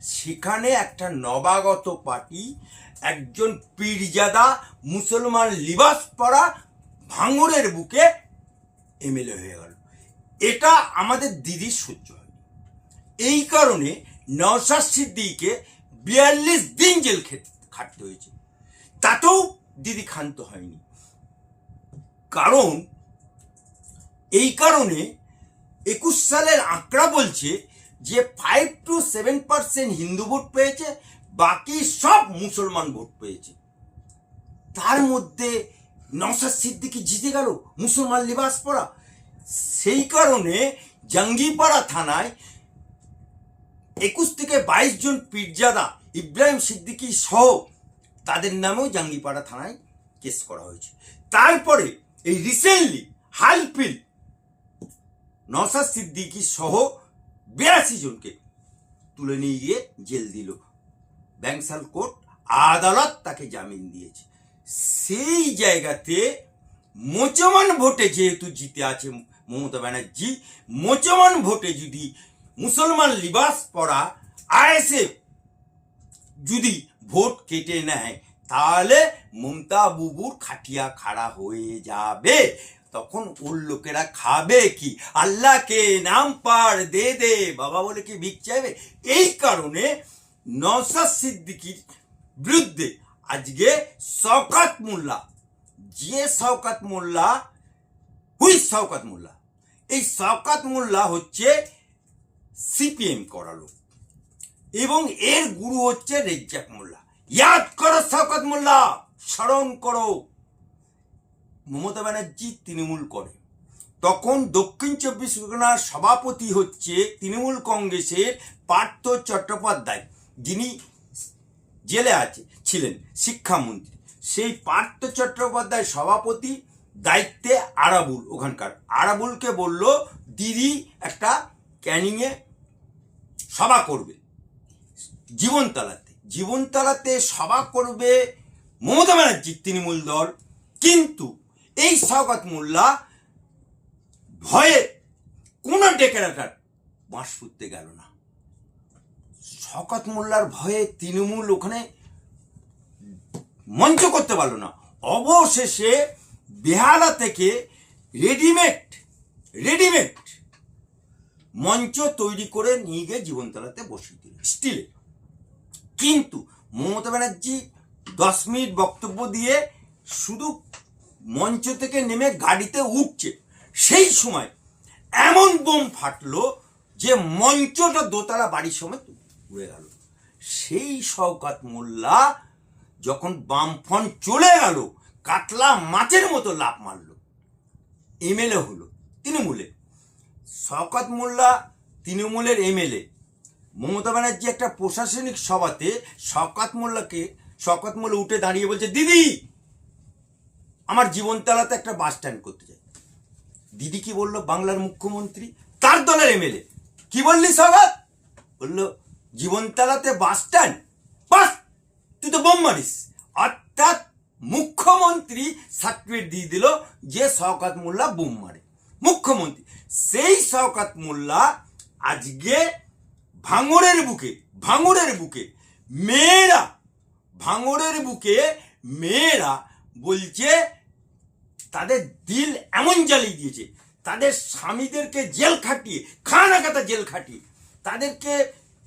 সেখানে একটা নবাগত পার্টি, একজন পীরজাদা মুসলমান লিবাস পরা ভাঙরের বুকে এমএলএ হয়ে গেল। এটা আমাদের দিদির সহ্য হয় এই কারণে নওশাদ সিদ্দিকে বিয়াল্লিশ দিন জেল খাটতে হয়েছে। তাতেও দিদি ক্ষান্ত হয়নি। কারণ এই কারণে একুশ সালের আঁকড়া বলছে যে five two seven percent Hindu vote পেয়েছে, বাকি সব মুসলমান ভোট পেয়েছে। তার মধ্যে নওশাদ সিদ্দিকি জিতে গেল, মুসলমান লিবাস পরা সেই কারণে জাঙ্গিপাড়া থানায় একুশ থেকে বাইশ জন পীরজাদা ইব্রাহিম সিদ্দিকি সহ তাদের নামেও জাঙ্গিপাড়া থানায় কেস করা হয়েছে। তারপরে এই রিসেন্টলি হালপিল নসাদ সিদ্দিকি সহ বিরাশি জনকে তুলে নিয়ে গিয়ে জেল দিল। ব্যাংসাল কোর্ট আদালত তাকে জামিন দিয়েছে। সেই জায়গাতে মোচমান ভোটে যেহেতু জিতে আছে মমতা ব্যানার্জি, মোচমান ভোটে যদি মুসলমান লিবাস পরা আইএসএফ যদি ভোট কেটে নেয়, তাহলে মমতা বুবুর খাটিয়া খাড়া হয়ে যাবে। তখন ওর লোকেরা খাবে কি? আল্লাহকে নাম পার দে দে। বাবা বলে কি ভিক চাইবে? এই কারণে নসাদ সিদ্দিকির বিরুদ্ধে আজকে শওকাত মোল্লা, যে শওকাত মোল্লা, হুই শওকাত মোল্লা, এই শওকাত মোল্লা হচ্ছে সিপিএম করা লোক এবং এর গুরু হচ্ছে রেজ্জাক মোল্লা। ইয়াদ করো শওকত মোল্লা, স্মরণ করো। মমতা ব্যানার্জি তৃণমূল করে। তখন দক্ষিণ চব্বিশ পরগনার সভাপতি হচ্ছে তৃণমূল কংগ্রেসের পার্থ চট্টোপাধ্যায়। যিনি জেলে আছে, ছিলেন শিক্ষামন্ত্রী। সেই পার্থ চট্টোপাধ্যায় সভাপতি দায়িত্বে আরাবুল ওখানকার। আরাবুলকে বলল, দিদি একটা ক্যানিংয়ে সভা করবে, জীবনতলাতে। জীবনতলাতে সভা করবে মমতা ব্যানার্জির তৃণমূল দল। কিন্তু এই শওকত মোল্লা, ভয়ে কোনো ডেকেরাটার বাঁশ ফুটতে গেল না। শওকত মোল্লার ভয়ে তৃণমূল ওখানে মঞ্চ করতে পারল না। অবশেষে বেহালা থেকে রেডিমেড রেডিমেড মঞ্চ তৈরি করে নিয়ে গিয়ে জীবনতলাতে বসিয়ে দিল, স্টিলে। কিন্তু মমতা ব্যানার্জি দশ মিনিট বক্তব্য দিয়ে শুধু মঞ্চ থেকে নেমে গাড়িতে উঠছে। সেই সময় এমন বোম ফাটলো যে মঞ্চটা দোতলা বাড়ির সময় উড়ে গেল। সেই শওকাত মোল্লা যখন বামফন চলে গেল, কাতলা মাছের মতো লাভ মারলো। এমএলএ হলো তৃণমূলে। শওকত মোল্লা তৃণমূলের এমএলএ। মমতা ব্যানার্জি একটা প্রশাসনিক সভাতে শওকত মোল্লাকে, শওকত মোল্লা উঠে দাঁড়িয়ে বলছে, দিদি আমার জীবনতলাতে একটা বাস স্ট্যান্ড করতে চাই। দিদি কি বলল? বাংলার মুখ্যমন্ত্রী, তার দলের এমএলএ। কি বললি সবাত বলল, জীবনতলাতে বাস স্ট্যান্ড বাস! তুই তো বোম মারিস। অর্থাৎ মুখ্যমন্ত্রী সার্টিফিকেট দিয়ে দিল যে শওকাত মোল্লা বোম মারে। মুখ্যমন্ত্রী, সেই শওকাত মোল্লা আজকে ভাঙড়ের বুকে ভাঙড়ের বুকে, মেয়েরা, ভাঙড়ের বুকে মেয়েরা বলছে তাদের দিল এমন জ্বালিয়ে দিয়েছে। তাদের স্বামীদেরকে জেল খাটিয়ে খানা কাতা জেল খাটিয়ে, তাদেরকে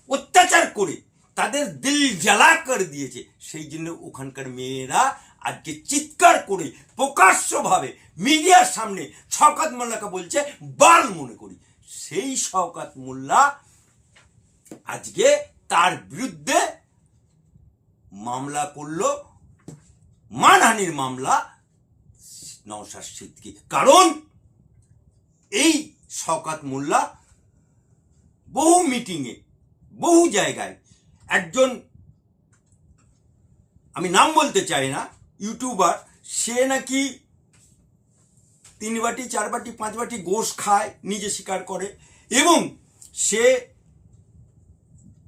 অত্যাচার করে, তাদের দিল জ্বালা করে দিয়েছে। সেই জন্য ওখানকার মেয়েরা আজকে চিৎকার করে, প্রকাশ্যভাবে মিডিয়ার সামনে শওকাত মোল্লাকে বলছে, বাল মনে করি। সেই শওকাত মোল্লা আজকে তার বিরুদ্ধে মামলা করল, মানহানির মামলা নওশাদ সিদ্দিকি কারণ এই শওকাত মোল্লা বহু মিটিংয়ে বহু জায়গায় একজন, আমি নাম বলতে চাই না, ইউটিউবার, সে নাকি তিন বাটি চার বাটি পাঁচ বাটি গোশ খায়, নিজে স্বীকার করে, এবং সে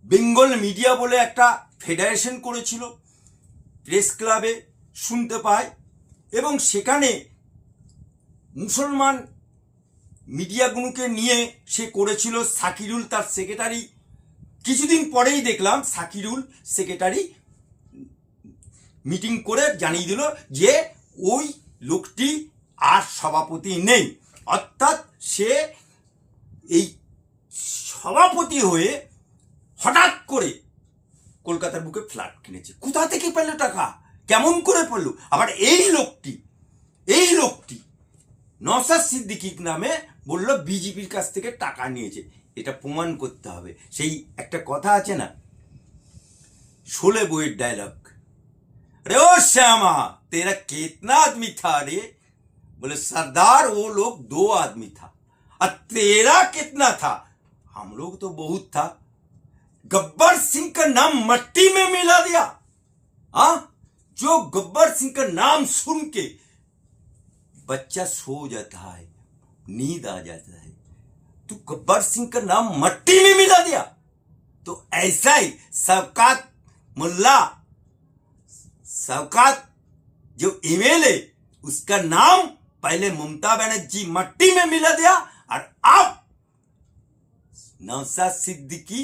বেঙ্গল মিডিয়া বলে একটা ফেডারেশন করেছিল, প্রেস ক্লাবে শুনতে পায় এবং সেখানে মুসলমান মিডিয়াগুলোকে নিয়ে সে করেছিল সাকিরুল তার সেক্রেটারি কিছুদিন পরেই দেখলাম সাকিরুল সেক্রেটারি মিটিং করে জানিয়ে দিল যে ওই লোকটি আর সভাপতি নেই। অর্থাৎ সে এই সভাপতি হয়ে হঠাৎ করে কলকাতার বুকে ফ্ল্যাট কিনেছে। কোথা থেকে পেল টাকা? কেমন করে পেল আবার এই লোকটি এই লোকটি নসাদ সিদ্দিকি নামে বলল বিজেপির কাছ থেকে টাকা নিয়েছে এটা প্রমাণ করতে হবে সেই একটা কথা আছে না শোলে বইয়ের ডায়লগ अरे ओ श्यामा तेरा कितना आदमी था रे बोले सरदार वो लोग दो आदमी था और तेरा कितना था हम लोग तो बहुत था गब्बर सिंह का नाम मट्टी में मिला दिया हाँ जो गब्बर सिंह का नाम सुन के बच्चा सो जाता है, नींद आ जाता है। तो गब्बर सिंह का नाम मट्टी में मिला दिया। तो ऐसा ही सबकात मुल्ला शौकात जो एमएलए, उसका नाम पहले ममता बनर्जी मट्टी में मिला दिया और अब नौसाद सिद्दीकी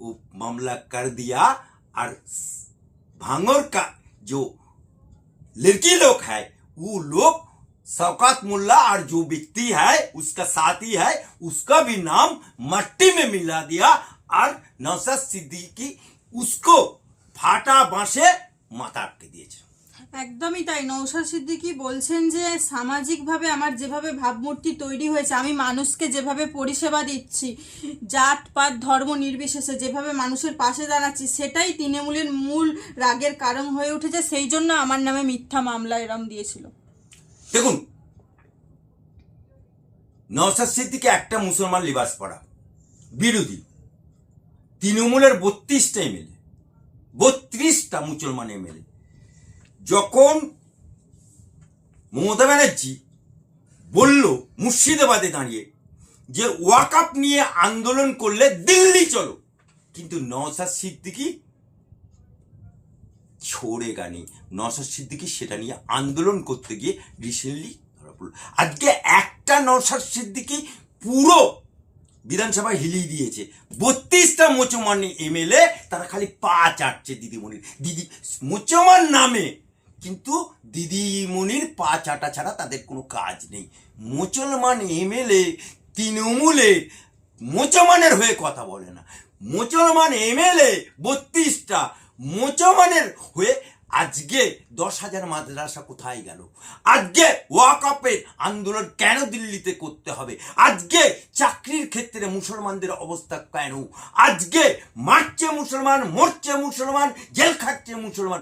वो मामला कर दिया और भांगोर का जो लड़की लोग है, वो लोग शौकत मुल्ला और जो व्यक्ति है, उसका साथी है, उसका भी नाम मट्टी में मिला दिया और नौसद सिद्दीकी उसको फाटा बांसे माता के दिए একদমই তাই। নৌশাদ সিদ্দিকি বলছেন যে, সামাজিকভাবে আমার যেভাবে ভাবমূর্তি তৈরি হয়েছে, আমি মানুষকে যেভাবে পরিষেবা দিচ্ছি, জাত, পাত, ধর্ম নির্বিশেষে যেভাবে মানুষের পাশে দাঁড়াচ্ছি, সেটাই তৃণমূলের মূল রাগের কারণ হয়ে উঠেছে। সেই জন্য আমার নামে মিথ্যা মামলা এরম দিয়েছিল। দেখুন নওসাদ সিদ্দিকে একটা মুসলমান লিবাস পড়া, বিরোধী। তৃণমূলের বত্রিশটা এমএলএ, বত্রিশটা মুসলমান এমএলএ। যখন মমতা ব্যানার্জি বলল মুর্শিদাবাদে দাঁড়িয়ে যে ওয়াকআপ নিয়ে আন্দোলন করলে দিল্লি চলো, কিন্তু নওসাদ সিদ্দিকি ছড়ে গানি। নওসাদ সিদ্দিকি সেটা নিয়ে আন্দোলন করতে গিয়ে রিসেন্টলি ধরা পড়ল। আজকে একটা নওসাদ সিদ্দিকি পুরো বিধানসভা হিলিয়ে দিয়েছে। বত্রিশটা মোচমান এমএলএ, তারা খালি পা চাটছে দিদিমণির। দিদি, মোচমান নামে কিন্তু দিদিমণির পা চাটা ছাড়া তাদের কোনো কাজ নেই। মুসলমান এমএলএ তৃণমূলের মোচমানের হয়ে কথা বলে না। মুসলমান এমএলএ বত্রিশটা মুসলমানের হয়ে আজকে দশ হাজার মাদ্রাসা কোথায় গেল? আজকে ওয়াকআপের আন্দোলন কেন দিল্লিতে করতে হবে? আজকে চাকরির ক্ষেত্রে মুসলমানদের অবস্থা কেন? আজকে মারছে মুসলমান, মরছে মুসলমান, জেল খাচ্ছে মুসলমান।